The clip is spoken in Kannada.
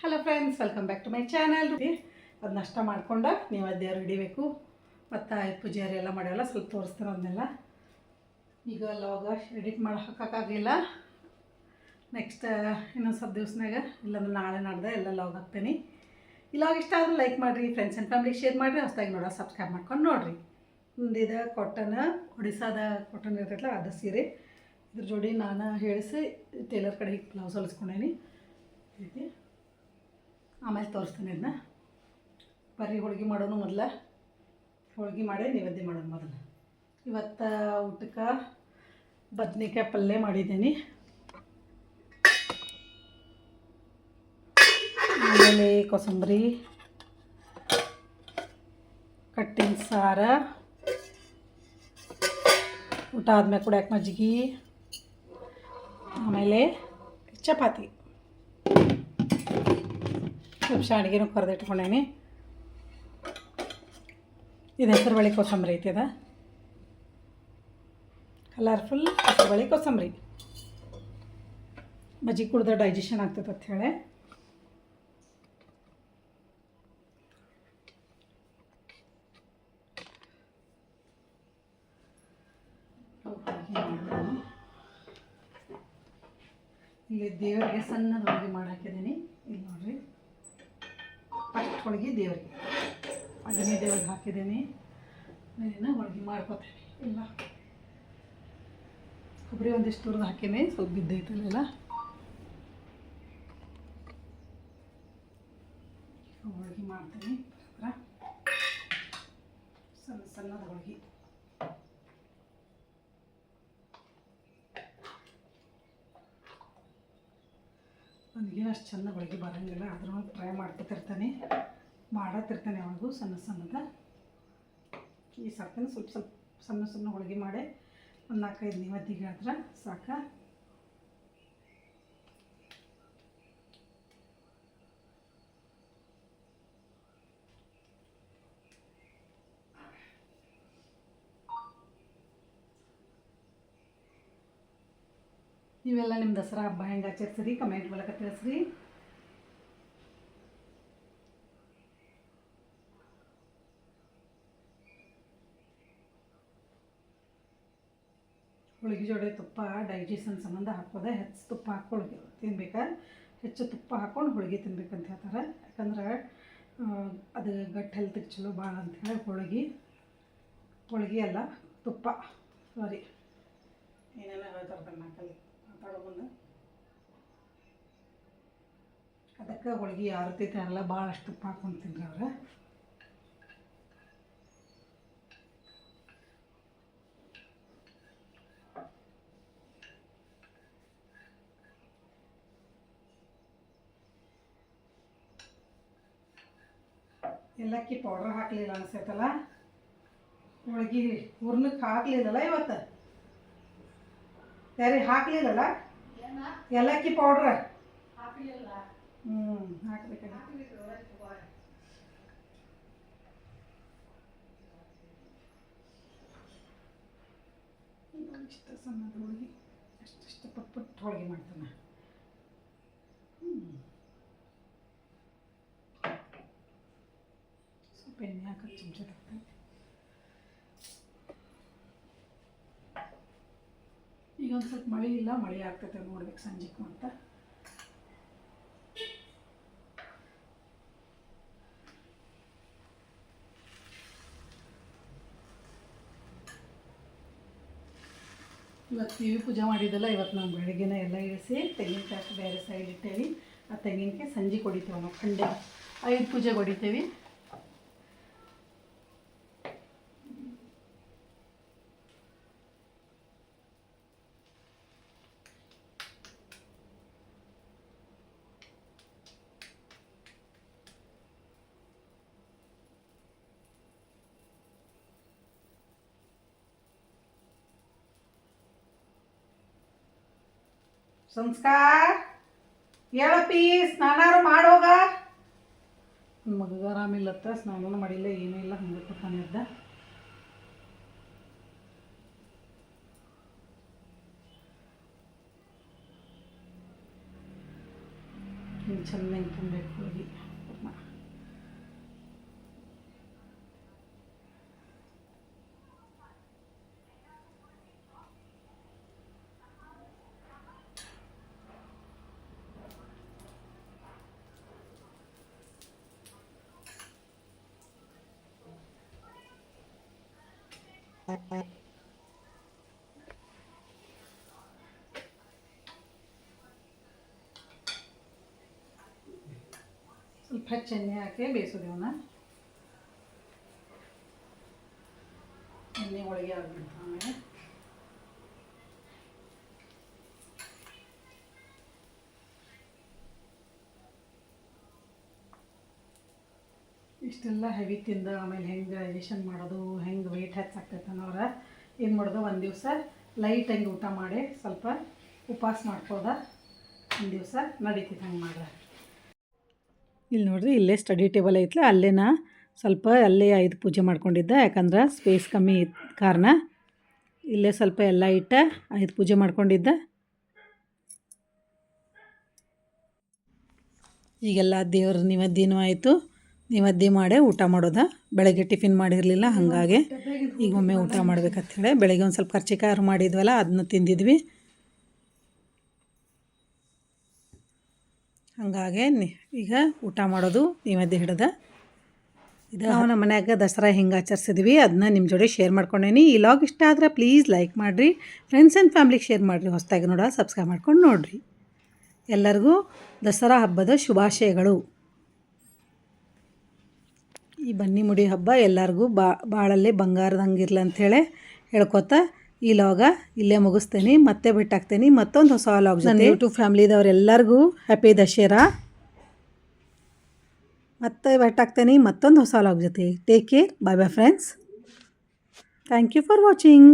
Hello friends welcome back to my channel ಅದು ನಷ್ಟ ಮಾಡ್ಕೊಂಡು ನೀವು ಅದು ದೇವ್ರು ಹಿಡಿಬೇಕು ಮತ್ತು ಪೂಜಾರಿ ಎಲ್ಲ ಮಾಡ್ಯಾವಲ್ಲ ಸ್ವಲ್ಪ ತೋರಿಸ್ತಾರೆ ಅದನ್ನೆಲ್ಲ ಈಗ ಲಾಗ ಎಡಿಟ್ ಮಾಡಿ ಹಾಕೋಕ್ಕಾಗಲಿಲ್ಲ ನೆಕ್ಸ್ಟ್ ಇನ್ನೊಂದು ಸ್ವಲ್ಪ ದಿವ್ಸನಾಗ, ಇಲ್ಲಾಂದ್ರೆ ನಾಳೆ ನಾಡ್ದೆ ಎಲ್ಲ ಲಾಗ್ ಹಾಕ್ತೀನಿ. ಇಲ್ಲಾಗ ಲಾಗ್ ಇಷ್ಟ ಆದ್ರೆ ಲೈಕ್ ಮಾಡಿರಿ ಫ್ರೆಂಡ್ಸ್ ಆ್ಯಂಡ್ ಫ್ಯಾಮಿಲಿ ಶೇರ್ ಮಾಡಿರಿ, ಹೊಸ್ದಾಗಿ ನೋಡೋ ಸಬ್ಸ್ಕ್ರೈಬ್ ಮಾಡ್ಕೊಂಡು ನೋಡಿರಿ. ಮುಂದಿದ ಕಾಟನ್ ಒಡಿಸ್ಸಾದ ಕಾಟನ್ ಇರ್ತೈತಲ್ಲ ಅದು ಸೀರೆ. ಇದ್ರ ಜೋಡಿ ನಾನು ಹೇಳಿಸಿ ಟೇಲರ್ ಕಡೆ ಬ್ಲೌಸ್ ಹೊಲಿಸ್ಕೊಂಡೇನಿ. ಐತಿ ಆಮೇಲೆ ತೋರಿಸ್ತೀನಿ ಇದನ್ನ ಬರ್ರಿ, ಹೋಳ್ಗೆ ಮಾಡೋನು ಮೊದಲ. ಹೋಳ್ಗೆ ಮಾಡಿ ನೈವೇದ್ಯ ಮಾಡೋಣ ಮೊದಲು. ಇವತ್ತು ಊಟಕ್ಕೆ ಬದ್ನಿಕಾಯಿ ಪಲ್ಯ ಮಾಡಿದ್ದೀನಿ. ಆಮೇಲೆ ಕೋಸಂಬರಿ, ಕಟ್ಟಿನ ಸಾರ, ಊಟ ಆದ್ಮೇಲೆ ಕುಡಿಯೋಕೆ ಮಜ್ಜಿಗೆ ಆಮೇಲೆ ಚಪಾತಿ. ಸ್ವಲ್ಪ ಶಾಣಿಗೆನೂ ಕರೆದಿಟ್ಕೊಂಡೇನಿ. ಇದು ಹೆಸರು ಬಳಿ ಕೋಸಂಬರಿ ಐತಿ ಅದ. ಕಲರ್ಫುಲ್ ಹೆಸರು ಬಳಿ ಕೋಸಂಬರಿ. ಮಜ್ಜಿಗೆ ಕುಡ್ದ್ರೆ ಡೈಜೆಷನ್ ಆಗ್ತದೆ ಅಂತ ಹೇಳಿ. ಇಲ್ಲಿ ದೇವರಿಗೆ ಸಣ್ಣದ ಹೋಳಿಗೆ ಮಾಡಿ ಹಾಕಿದ್ದೀನಿ. ಇಲ್ಲಿ ನೋಡ್ರಿ ಫಸ್ಟ್ ಹೋಳಿಗೆ ದೇವರಿಗೆ. ಅದನ್ನೇ ದೇವ್ರಿಗೆ ಹಾಕಿದ್ದೀನಿ. ನಾನು ಹೋಳಿಗೆ ಮಾಡ್ಕೋತೀನಿ. ಇಲ್ಲ ಕೊಬ್ಬರಿ ಒಂದಿಷ್ಟು ತುರಿದು ಹಾಕಿನಿ. ಸ್ವಲ್ಪ ಬಿದ್ದೈತಲ್ಲ ಹೋಳಿಗೆ ಮಾಡ್ತೀನಿ. ಸಣ್ಣ ಸಣ್ಣದ ಹೋಳಿಗೆ. ನನಗೆ ಅಷ್ಟು ಚೆಂದ ಹೋಳಿಗೆ ಬರೋಂಗಿಲ್ಲ. ಅದ್ರೊಳಗೆ ಟ್ರೈ ಮಾಡ್ಕೊತಿರ್ತಾನೆ. ಮಾಡತ್ತಿರ್ತಾನೆ ಅವಳಿಗೂ ಸಣ್ಣ ಸಣ್ಣದ. ಈ ಸಾಕಿನ ಸ್ವಲ್ಪ ಸ್ವಲ್ಪ ಸಣ್ಣ ಸಣ್ಣ ಹೋಳಿಗೆ ಮಾಡಿ ಒಂದು ನಾಲ್ಕೈದು ನಿವತ್ತಿಗೆ ಆದ್ರೆ ಸಾಕ. ನೀವೆಲ್ಲ ನಿಮ್ಮ ದಸರಾ ಹಬ್ಬ ಹೆಂಗೆ ಆಚರಿಸ್ರಿ? ಕಮೆಂಟ್ ಮೂಲಕ ತಿಳಿಸ್ರಿ. ಹೋಳಿಗೆ ಜೋಡಿ ತುಪ್ಪ ಡೈಜೆಷನ್ ಸಂಬಂಧ ಹಾಕೋದೆ ಹೆಚ್ಚು ತುಪ್ಪ ಹಾಕ್ಕೊಳ್ಗೆ. ತಿನ್ಬೇಕಾರೆ ಹೆಚ್ಚು ತುಪ್ಪ ಹಾಕ್ಕೊಂಡು ಹೋಳಿಗೆ ತಿನ್ಬೇಕಂತ ಹೇಳ್ತಾರೆ. ಯಾಕಂದ್ರೆ ಅದು ಗಟ್ ಹೆಲ್ತಿಗೆ ಚಲೋ ಭಾಳ ಅಂಥೇಳಿ ಹೋಳಿಗೆ ಹೋಳಿಗೆ ಅಲ್ಲ, ತುಪ್ಪ. ಸಾರಿ ಏನೇನೋ ಹೇಳ್ತಾರೆ ನಾಲ್ಕಲ್ಲಿ ಮಾತಾಡೋ ಮುಂದೆ. ಅದಕ್ಕೆ ಹೋಳಿಗೆ ಯಾವ ರೀತಿ ತಿನ್ನಲ್ಲ ಭಾಳಷ್ಟು ತುಪ್ಪ ಹಾಕೊಂಡು ಅವ್ರು ಎಲ್ಲಕ್ಕಿ ಪೌಡ್ರ್ ಹಾಕಲಿಲ್ಲ ಅನ್ಸೈತಲ್ಲ ಹೋಳ್ಗೆ ಹೂರ್ಣಕ್ಕೆ ಹಾಕಲಿಲ್ಲಲ್ಲ ಇವತ್ತು? ಯಾರಿ, ಹಾಕಲಿಲ್ಲಲ್ಲ? ಏಲಕ್ಕಿ ಪೌಡ್ರ್ ಹ್ಞೂ ಹಾಕ್ಬೇಕು ಇಷ್ಟ ಸಣ್ಣದ ಹೋಳಿಗೆ ಅಷ್ಟಿಷ್ಟ ಪುಟ್ ಪುಟ್ ಹೋಳಿಗೆ ಮಾಡ್ತಾನೆ. ಹಾಕೋದು ಚಮಚ ಈಗ ಒಂದು ಸ್ವಲ್ಪ ಮಳೆ ಇಲ್ಲ, ಮಳೆ ಆಗ್ತೈತೆ ನೋಡ್ಬೇಕು ಸಂಜೆಗೂ ಅಂತ. ಇವತ್ತು ವಿ ಪೂಜೆ ಮಾಡಿದ್ದಲ್ಲ ಇವತ್ತು ನಾವು ಬೆಳಗ್ಗೆನ ಎಲ್ಲ ಇಳಿಸಿ ತೆಂಗಿನಕಾಯಿ ಬೇರೆ ಸೈಡ್ ಇಟ್ಟೇವಿ ಆ ತೆಂಗಿನಕಾಯಿ ಸಂಜೆ ಹೊಡಿತೇವೆ ನಾವು ಖಂಡ ಐದು ಪೂಜೆ ಹೊಡಿತೇವೆ. ಸಂಸ್ಕಾರ. ಹೇಳಪ್ಪಿ ಸ್ನಾನಾರು ಮಾಡೋಗ? ಮಗ ಆರಾಮಿಲ್ಲತ್ತ ಸ್ನಾನನೂ ಮಾಡಿಲ್ಲ, ಏನೂ ಇಲ್ಲ, ಹಂಗೆ ಕೂತಾನೆ ಇದ್ದ. ಹಿಂಗೆ ಚೆನ್ನಾಗಿ ತುಂಬಬೇಕು ಹೋಳಿಗೆ ಸ್ವಲ್ಪ ಚೆನ್ನಿ ಹಾಕಿ ಬೇಯಿಸೋದು ಇವನ್ನ ಎಣ್ಣೆ ಒಳಗೆ ಆಗ್ಬಿಡ್ತು ಆಮೇಲೆ. ಇಷ್ಟೆಲ್ಲ ಹೆವಿ ತಿಂದು ಆಮೇಲೆ ಹೆಂಗೆ ಡೈಜೆಷನ್ ಮಾಡೋದು, ಹೆಂಗೆ ವೆಯ್ಟ್ ಹೆಚ್ಚಾಗ್ತೈತೆ ಅನ್ನೋರ ಏನು ಮಾಡೋದು, ಒಂದು ದಿವಸ ಲೈಟ್ ಲೈಟಾಗಿ ಊಟ ಮಾಡಿ ಸ್ವಲ್ಪ ಉಪವಾಸ ಮಾಡ್ಕೋದ ಒಂದು ದಿವಸ ನಡೀತಿತ್ತು ಹಂಗೆ ಮಾಡ್ರೆ. ಇಲ್ಲಿ ನೋಡ್ರಿ, ಇಲ್ಲೇ ಸ್ಟಡಿ ಟೇಬಲ್ ಐತ್ಲ, ಅಲ್ಲೇನ ಸ್ವಲ್ಪ ಅಲ್ಲೇ ಐದು ಪೂಜೆ ಮಾಡ್ಕೊಂಡಿದ್ದೆ, ಯಾಕಂದ್ರೆ ಸ್ಪೇಸ್ ಕಮ್ಮಿ ಕಾರಣ ಇಲ್ಲೇ ಸ್ವಲ್ಪ ಎಲ್ಲ ಇಟ್ಟ ಐದು ಪೂಜೆ ಮಾಡ್ಕೊಂಡಿದ್ದೆ. ಈಗೆಲ್ಲ ದೇವ್ರ ನಿವದ್ದಿನೂ ಆಯಿತು. ನಿವದ್ದಿ ಮಾಡೇ ಊಟ ಮಾಡೋದ. ಬೆಳಗ್ಗೆ ಟಿಫಿನ್ ಮಾಡಿರಲಿಲ್ಲ ಹಾಗಾಗಿ ಈಗ ಒಮ್ಮೆ ಊಟ ಮಾಡ್ಬೇಕಂತೇಳಿ ಬೆಳಗ್ಗೆ ಒಂದು ಸ್ವಲ್ಪ ಕರ್ಚಿಕಾಯಾರು ಮಾಡಿದ್ವಲ್ಲ ಅದನ್ನ ತಿಂದಿದ್ವಿ. ಹಂಗಾಗಿ ಈಗ ಊಟ ಮಾಡೋದು ನಿವದ್ದಿ ಹಿಡ್ದ. ಇದು ನಾವು ನಮ್ಮ ಮನ್ಯಾಗ ದಸರಾ ಹಿಂಗೆ ಆಚರಿಸಿದ್ವಿ. ಅದನ್ನ ನಿಮ್ಮ ಜೋಡಿ ಶೇರ್ ಮಾಡ್ಕೊಂಡೇನಿ. ಈ ಲಾಗ್ ಇಷ್ಟ ಆದ್ರೆ ಪ್ಲೀಸ್ ಲೈಕ್ ಮಾಡಿರಿ. ಫ್ರೆಂಡ್ಸ್ ಆ್ಯಂಡ್ ಫ್ಯಾಮ್ಲಿಗೆ ಶೇರ್ ಮಾಡಿರಿ. ಹೊಸದಾಗಿ ನೋಡೋ ಸಬ್ಸ್ಕ್ರೈಬ್ ಮಾಡ್ಕೊಂಡು ನೋಡಿರಿ. ಎಲ್ಲರಿಗೂ ದಸರಾ ಹಬ್ಬದ ಶುಭಾಶಯಗಳು. ಈ ಬನ್ನಿ ಮುಡಿ ಹಬ್ಬ ಎಲ್ಲರಿಗೂ ಬಾ, ಬಾಳಲ್ಲಿ ಬಂಗಾರದಂಗೆ ಇರ್ಲಿ ಅಂಥೇಳಿ ಹೇಳ್ಕೊತ ಈ ಲಾಗ ಇಲ್ಲೇ ಮುಗಿಸ್ತೇನೆ, ಮತ್ತೆ ಬಿಟ್ಟಾಕ್ತೇನೆ ಮತ್ತೊಂದು ಹೊಸ ಲಾಗ್ ನನ್ನ ಯೂಟ್ಯೂಬ್ ಫ್ಯಾಮ್ಲಿದವರೆಲ್ಲರಿಗೂ ಹ್ಯಾಪಿ ದಶೇರಾ ಮತ್ತೆ ಬಿಟ್ಟಾಕ್ತೇನೆ ಮತ್ತೊಂದು ಹೊಸ ಲಾಗ್ ಜೊತೆ. Take care bye bye friends thank you for watching